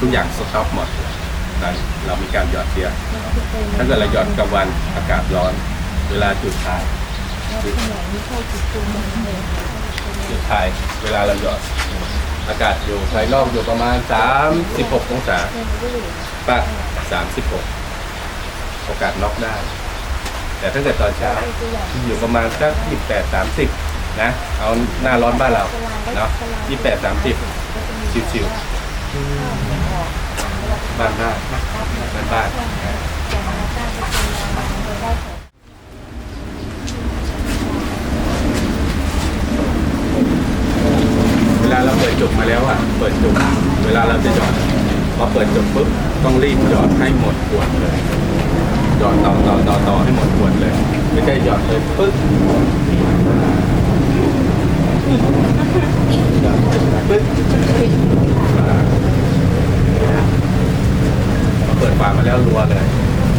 ทุกอย่างสต็อปหมดเราเรามีการหยอดเชื้อถ้าเกิดเราหยอดกลางวันอากาศร้อน เวลาจุดถ่ายจุดจุดถ่าย เวลาเราหยอด อากาศอยู่ภายนอกอยู่ประมาณ 36 องศาปะ36 โอกาสน็อกได้ แต่ถ้าเกิดตอนเช้าอยู่ประมาณสัก28 30 นะ เอาหน้าร้อนบ้านเรา เนาะ28 30 ชิวๆ บ้านบ้านบ้านบ้านเวลาเราเปิดจุกมาแล้วอะ เปิดจุกเวลาเราจะหยอดพอเปิดจุกปุ๊บต้องรีบหยอดให้หมดขวดเลยหยอดต่อต่อต่อต่อให้หมดขวดเลย ไม่ใช่หยอดเลยปึ๊บหยอดปึ๊บอ่าพอเปิ ดฝามาแล้วรัวเลย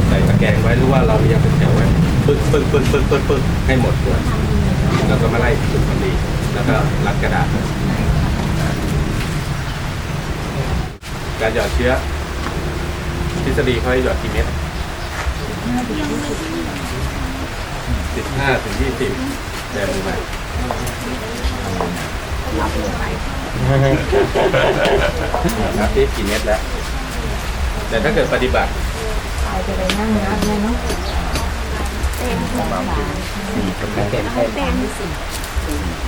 ใส่ตะแกรงไว้หรือว่าเราเรียงเป็นแถวไว้ปึ๊บปึ๊บปึ๊บปึ๊บปึ๊บปึ๊บให้หมดขวดแล้วก็มาไล่จุดมันดีแล้วก็รัดกระดาษ การหยอดเชื้อทฤษฎีเขาให้หยอดกี่เม็ดสิบห้าถึงยี่สิบแบมือไปนับที่กี่เม็ดแล้ว แต่ถ้าเกิดปฏิบัติ จะไปนั่งนับเลยเนาะ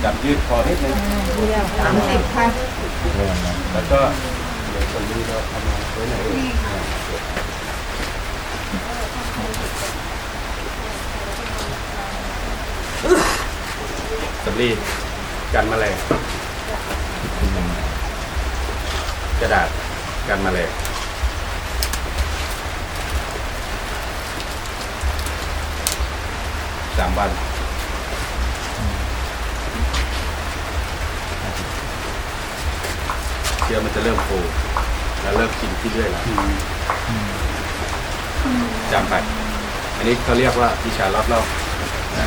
จับยืดคอนิดนึงสามสิบค่ะแล้วก็เดี๋ยวคนดูเราทำงาไว้ไหนอยสำลีกันแมลงกระดาษกันแมลง สามวันเชื้อมันจะเริ่มโผล่แล้วเริ่มกินที่เรื่อยแล้วจำไป อันนี้เขาเรียกว่าวิชารอบรอบนะ